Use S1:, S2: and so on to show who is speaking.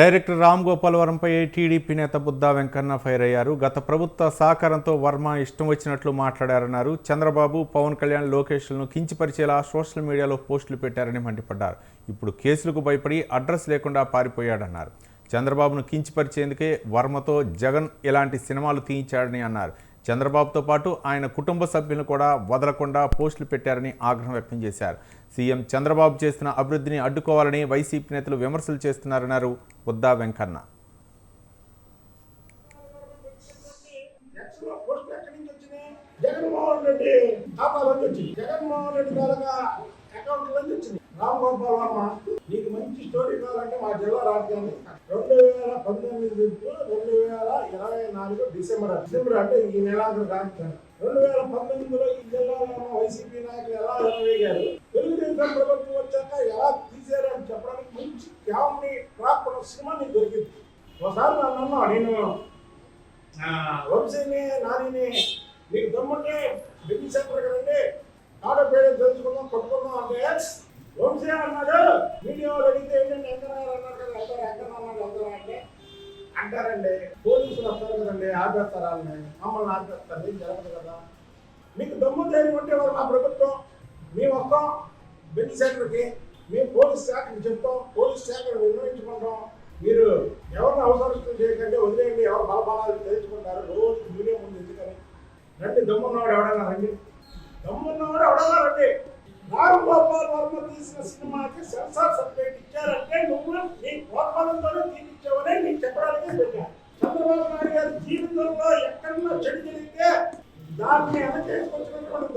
S1: Director Ram Gopal వర్మపై TDP నేత Buddha Venkanna fire అయ్యారు. గత ప్రభుత్వ సహకారంతో వర్మ ఇష్టం వచ్చినట్లు మాట్లాడారన్నారు. చంద్రబాబు పవన్ కళ్యాణ్ లోకేష్లను కించిపరిచేలా సోషల్ మీడియాలో పోస్టులు పెట్టారని మండిపడ్డారు. ఇప్పుడు కేసులకు భయపడి అడ్రస్ లేకుండా పారిపోయాడన్నారు. చంద్రబాబును కించిపరిచేందుకే వర్మతో జగన్ ఇలాంటి సినిమాలు తీయించాడని అన్నారు. చంద్రబాబుతో పాటు ఆయన కుటుంబ సభ్యులను కూడా వదలకుండా పోస్టులు పెట్టారని ఆగ్రహం వ్యక్తం చేశారు. సీఎం చంద్రబాబు చేస్తున్న అభివృద్ధిని అడ్డుకోవాలని వైసీపీ నేతలు విమర్శలు చేస్తున్నారన్నారు ఉద్దా వెంకన్న.
S2: జగన్మోహన్ రెడ్డి ఖాతాలో వచ్చింది. జగన్మోహన్ రెడ్డి అకౌంట్ నుంచి వచ్చింది రామ్ గోపాల్ వర్మ నీకు మంచి స్టోరీ కావాలంటే మా జిల్లా రాజధాని రెండు వేల పంతొమ్మిది నుంచి రెండు వేల నాలుగు డిసెంబర్ డిసెంబర్ అంటే ఈ నెలాఖరు రాజధాని. రెండు వేల పంతొమ్మిదిలో ఈ జిల్లాలో వైసీపీ నాయకులు ఎలా ఎలవేగారు తెలుగుదేశం ప్రభుత్వం వచ్చాక ఎలా తీసారు అని చెప్పడానికి మంచి క్యామ్ని ట్రాక్ ఉన్న సినిమా నీకు దొరికింది. ఒకసారి నన్ను నేను వంశీని నానిని నీకు దమ్ముంటే బిజీ సెంటర్ కదండి ఆడపేడ తెలుసుకుందాం కొట్టుకుందాం అంటే వంశీ అన్నాడు అంటారండి. పోలీసులు వస్తారు కదండి ఆపేస్తారు మమ్మల్ని ఆపేస్తారు ఏం జరగదు కదా. మీకు దమ్ము ధైర్యం ఉంటే వారు మా ప్రభుత్వం? మేము వస్తాం. బెంచ్ సెంటర్కి మేము పోలీస్ శాఖకి చెప్తాం. పోలీస్ శాఖను నిర్ణయించుకుంటాం. మీరు ఎవరిని అవసరం చేయకండి వదిలేయండి. ఎవరు బలబలాలు తెలుసుకుంటారు రోజు మీడియా ముందు ఎందుకని రండి. దమ్మున్నవాడు ఎవడన్నా రండి. దమ్మున్నవాడు ఎవడన్నా రండి. రామ్ గోపాల్ వర్మ తీసిన సినిమాకి సెన్సార్ సర్టిఫికేట్ ఇచ్చారంటే నువ్వు నీ గోపాలంతోనే దీన్ని నీకు చెప్పడానికి పెట్టా చంద్రబాబు నాయుడు గారి జీవితంలో ఎక్కడన్నా చెడు జరిగితే దాన్ని వెనకేసుకొచ్చినటువంటి దాఖలాలు